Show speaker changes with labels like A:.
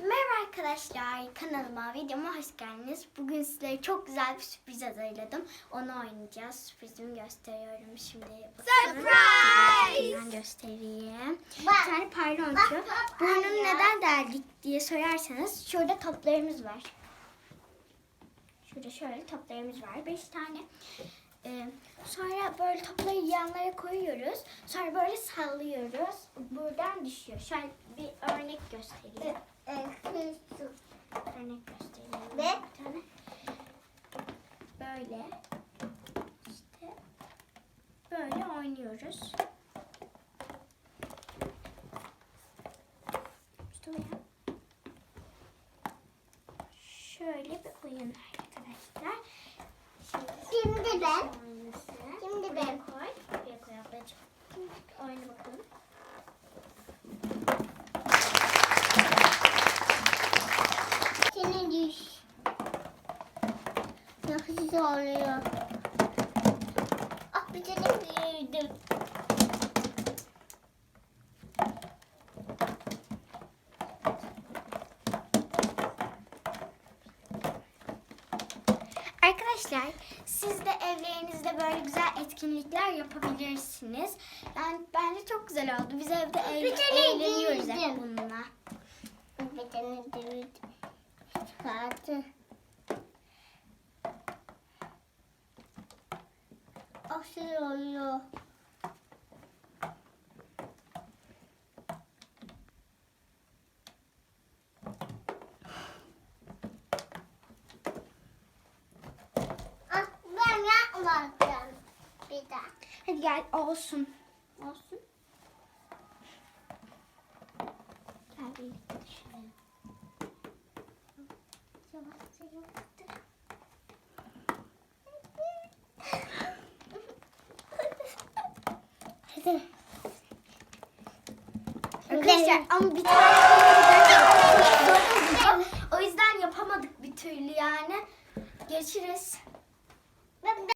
A: Merhaba arkadaşlar, kanalıma, videoma hoş geldiniz. Bugün sizlere çok güzel bir sürpriz hazırladım. Onu oynayacağız. Sürprizimi gösteriyorum şimdi.
B: Surprise!
A: Ben göstereyim.
B: Bak.
A: Bir tane
B: bak,
A: Burnunu neden deldik diye sorarsanız şurada toplarımız var. Şurada şöyle toplarımız var. Beş tane. Ee, sonra böyle topları yanlara koyuyoruz. Sonra böyle sallıyoruz. Buradan düşüyor. Şöyle bir örnek göstereyim. Örnek göstereyim.
B: Ve?
A: Bir tane. Böyle. işte böyle oynuyoruz. İşte oyun. Şöyle bir oyun arkadaşlar.
B: Şimdi ben. Oluyor? Ah bir tane büyüdüm.
A: Arkadaşlar siz de evlerinizde böyle güzel etkinlikler yapabilirsiniz. Yani bence çok güzel oldu. Biz evde eğle-
B: Bir tane
A: eğleniyoruz hep bununla.
B: Bir tane. Çıkardı. Oluyor. Ah ben yapmadım. Bir daha.
A: Hadi gel olsun. Olsun. Gel birlikte düşünelim.
B: Yavaşça yavaşça.
A: Arkadaşlar ama bir tane. O yüzden yapamadık bir türlü yani.
B: Ben